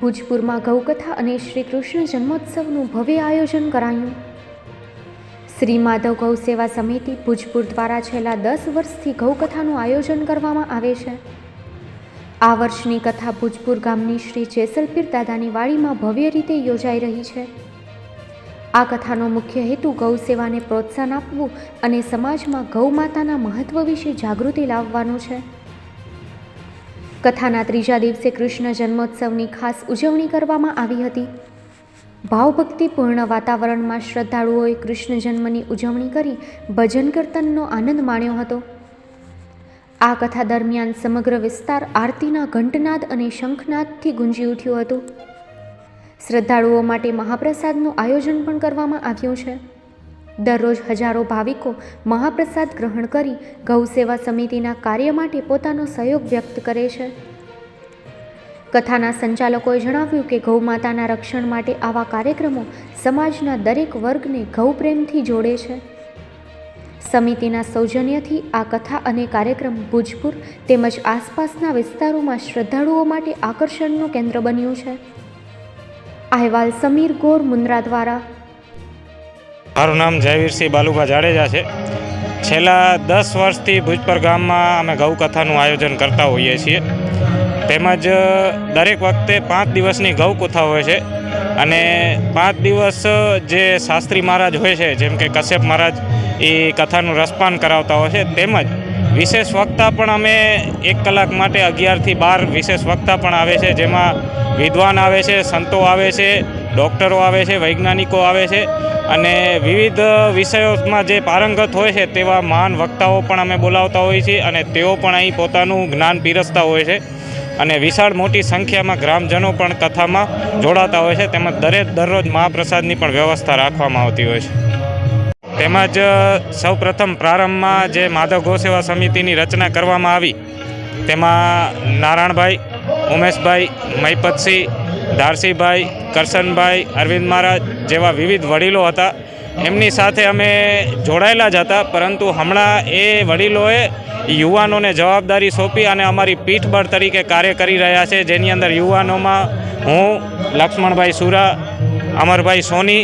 ભુજપુરમાં ગૌકથા અને શ્રી કૃષ્ણ જન્મોત્સવનું ભવ્ય આયોજન કરાયું. શ્રી માધવ ગૌ સેવા સમિતિ ભુજપુર દ્વારા છેલ્લા દસ વર્ષથી ગૌકથાનું આયોજન કરવામાં આવે છે. આ વર્ષની કથા ભુજપુર ગામની શ્રી જેસલપીર દાદાની વાડીમાં ભવ્ય રીતે યોજાઈ રહી છે. આ કથાનો મુખ્ય હેતુ ગૌ સેવાને પ્રોત્સાહન આપવું અને સમાજમાં ગૌ માતાના મહત્વ વિશે જાગૃતિ લાવવાનો છે. કથાના ત્રીજા દિવસે કૃષ્ણ જન્મોત્સવની ખાસ ઉજવણી કરવામાં આવી હતી. ભાવભક્તિપૂર્ણ વાતાવરણમાં શ્રદ્ધાળુઓએ કૃષ્ણ જન્મની ઉજવણી કરી ભજન કીર્તનનો આનંદ માણ્યો હતો. આ કથા દરમિયાન સમગ્ર વિસ્તાર આરતીના ઘંટનાદ અને શંખનાદથી ગુંજી ઉઠ્યું હતું. શ્રદ્ધાળુઓ માટે મહાપ્રસાદનું આયોજન પણ કરવામાં આવ્યું છે. દરરોજ હજારો ભાવિકો મહાપ્રસાદ ગ્રહણ કરી ગૌસેવા સમિતિના કાર્ય માટે પોતાનો સહયોગ વ્યક્ત કરે છે. કથાના સંચાલકોએ જણાવ્યું કે ગૌમાતાના રક્ષણ માટે આવા કાર્યક્રમો સમાજના દરેક વર્ગને ગૌપ્રેમથી જોડે છે. સમિતિના સૌજન્યથી આ કથા અને કાર્યક્રમ ભુજપુર તેમજ આસપાસના વિસ્તારોમાં શ્રદ્ધાળુઓ માટે આકર્ષણનું કેન્દ્ર બન્યું છે. અહેવાલ સમીર ગોર મુન્દ્રા દ્વારા મારું નામ જયવીરસિંહ બાલુભા જાડેજા છે. છેલ્લા દસ વર્ષથી ભુજપર ગામમાં અમે ગૌકથાનું આયોજન કરતા હોઈએ છીએ. તેમજ દરેક વખતે પાંચ દિવસની ગૌકથા હોય છે અને પાંચ દિવસ જે શાસ્ત્રી મહારાજ હોય છે, જેમ કે કશ્યપ મહારાજ, એ કથાનું રસપાન કરાવતા હોય છે. તેમજ, વિશેષ વક્તા પણ અમે એક કલાક માટે અગિયારથી બાર વિશેષ વક્તા પણ આવે છે, જેમાં વિદ્વાન આવે છે, સંતો આવે છે ડૉક્ટરો આવે છે, વૈજ્ઞાનિકો આવે છે અને વિવિધ વિષયોમાં જે પારંગત હોય છે તેવા મહાન વક્તાઓ પણ અમે બોલાવતા હોઈએ છીએ અને તેઓ પણ અહીં પોતાનું જ્ઞાન પીરસતા હોય છે અને વિશાળ મોટી સંખ્યામાં ગ્રામજનો પણ કથામાં જોડાતા હોય છે. તેમજ દરેક દરરોજ મહાપ્રસાદની પણ વ્યવસ્થા રાખવામાં આવતી હોય છે. તેમજ સૌપ્રથમ પ્રારંભમાં જે માધવ ગૌસેવા સમિતિની રચના કરવામાં આવી, તેમાં નારાયણભાઈ, ઉમેશભાઈ મહિપતસિંહ ધારસીભાઈ, કરશનભાઈ, અરવિંદ મહારાજ જેવા વિવિધ વડીલો હતા. એમની સાથે અમે જોડાયેલા જ હતા, પરંતુ હમણાં એ વડીલોએ યુવાનોને જવાબદારી સોંપી અને અમારી પીઠબળ તરીકે કાર્ય કરી રહ્યા છે. જેની અંદર યુવાનોમાં હું, લક્ષ્મણભાઈ સુરા, અમરભાઈ સોની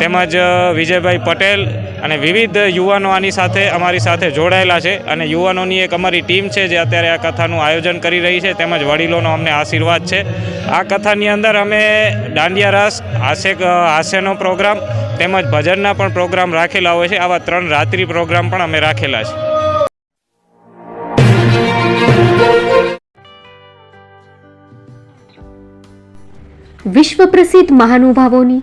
તેમજ વિજયભાઈ પટેલ અને વિવિધ યુવાનો આની સાથે અમારી સાથે જોડાયેલા છે અને યુવાનોની એક અમારી ટીમ છે જે અત્યારે આ કથાનું આયોજન કરી રહી છે તેમજ વડીલોનો અમને આશીર્વાદ છે. આ કથાની અંદર અમે દાંડિયા રાસ, હાસ્ય હાસ્યનો પ્રોગ્રામ તેમજ ભજનના પણ પ્રોગ્રામ રાખેલા હોય છે. આવા ત્રણ રાત્રિ પ્રોગ્રામ પણ અમે રાખેલા છે. વિશ્વ પ્રસિદ્ધ મહાનુભાવોની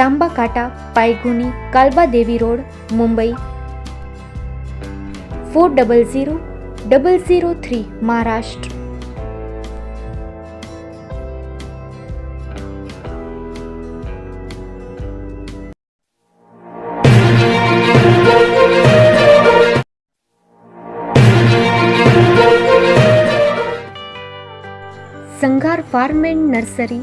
Tamba Kanta Pydhonie Kalba Devi road, Mumbai. Four double zero double zero three, Maharashtra. Sanghar farm and nursery